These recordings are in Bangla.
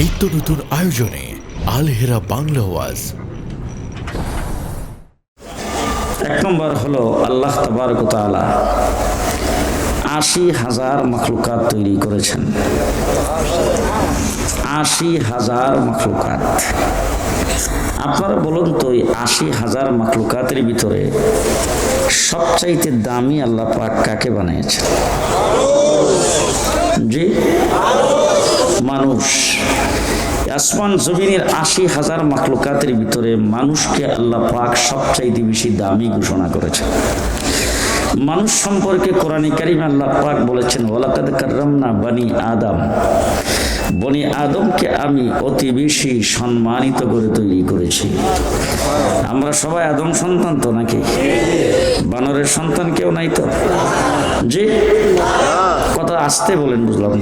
নিত্য নতুন আয়োজনে আলহেরা বাংলা ওয়াজ। এক নম্বর হলো আল্লাহ তবারক তাআলা আশি হাজার মখলুকাত তৈরি করেছেন। আশি হাজার মখলুকাত। আপনারা বলুন তো আশি হাজার মখলুকাতের ভিতরে সবচাইতে দামি আল্লাহ পাক কাকে বানিয়েছেন? জি? মানুষ। আসমান জমিনের আশি হাজার মাকলুকাতের ভিতরে মানুষকে আল্লাহ পাক সবচাইতে বেশি দামি ঘোষণা করেছে মানুষ সম্পর্কে কোরআনে কারিম আল্লাহ পাক বলেছেন ওলাকাদ কার্রামনা বানি আদম। বনি আদমকে আমি অতি বেশি সম্মানিত করে তৈরি করেছি। আমরা সবাই আদম সন্তান তো নাকি? বানরের সন্তান কেউ নাই তো? জি? কথা আসতে বলেন, বুঝলাম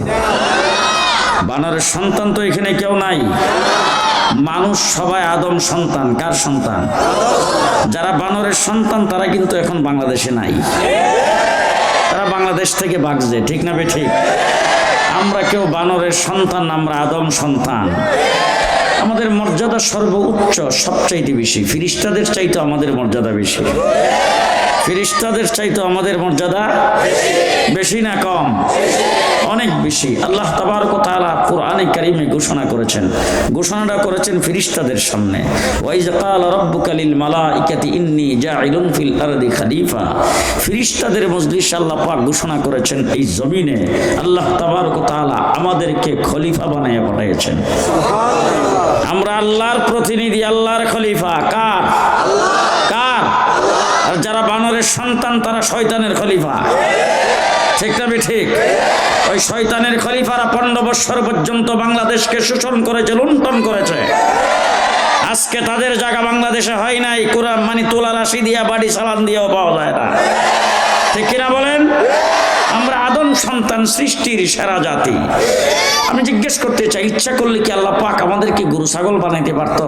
বানরের সন্তান তো এখানে কেউ নাই। মানুষ সবাই আদম সন্তান, কার সন্তান? যারা বানরের সন্তান, তারা কিন্তু এখন বাংলাদেশে নাই। তারা বাংলাদেশ থেকে বাগছে ঠিক না বে ঠিক আমরা কেউ বানরের সন্তান, আমরা আদম সন্তান। আমাদের মর্যাদা সর্বোচ্চ, সবচাইতে বেশি। ফিরিস্তাদের চাইতে আমাদের মর্যাদা বেশি। ফিরিস্তাদের চাইতে আমাদের মর্যাদা বেশি না কম? অনেক বেশি। আল্লাহ তাবারক তাআলা কোরআনে কারিমে ঘোষণা করেছেন। ঘোষণাটা করেছেন ফিরিস্তাদের সামনে। মালাইকাতি ইন্নী ফিল আরদি খলিফা। ফিরিস্তাদের মজলিস আল্লাহ পাক ঘোষণা করেছেন এই জমিনে আল্লাহ আমাদেরকে খলিফা পাঠিয়েছেন। আমরা আল্লাহর প্রতিনিধি আল্লাহর খলিফা। কার? কার? আর যারা বানরের সন্তান, তারা শয়তানের খলিফা। ঠিক না ঠিক? ওই শয়তানের খলিফারা পনেরো বৎসর পর্যন্ত বাংলাদেশকে শোষণ করেছে, লুণ্ঠন করেছে। আজকে তাদের জায়গা বাংলাদেশে হয় নাই, কোরআন মানে তোলা রাশি দিয়া, বাড়ি সালান দিয়েও পাওয়া যায় না। ঠিক কিনা বলেন? আমরা আদম সন্তান সৃষ্টির সেরা জাতি। আমি জিজ্ঞেস করতে চাই, ইচ্ছা করলে কি আল্লাহ পাক আমাদেরকে গরু, ছাগল বানাইতে পারতো?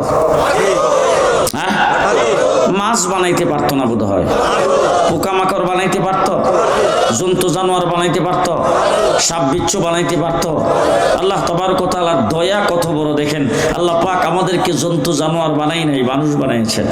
মাছ বানাইতে পারতো না বোধ হয় পোকামাকড় বানাইতে পারত, জন্তু জানোয়ার বানাইতে পারত, সাপ বিচ্ছু বানাইতে পারত। আল্লাহ তবার কথা আল্লাহ দয়া কত বড় দেখেন। আল্লাহ পাক আমাদেরকে জন্তু জানোয়ার বানাই নাই, মানুষ বানাইছেন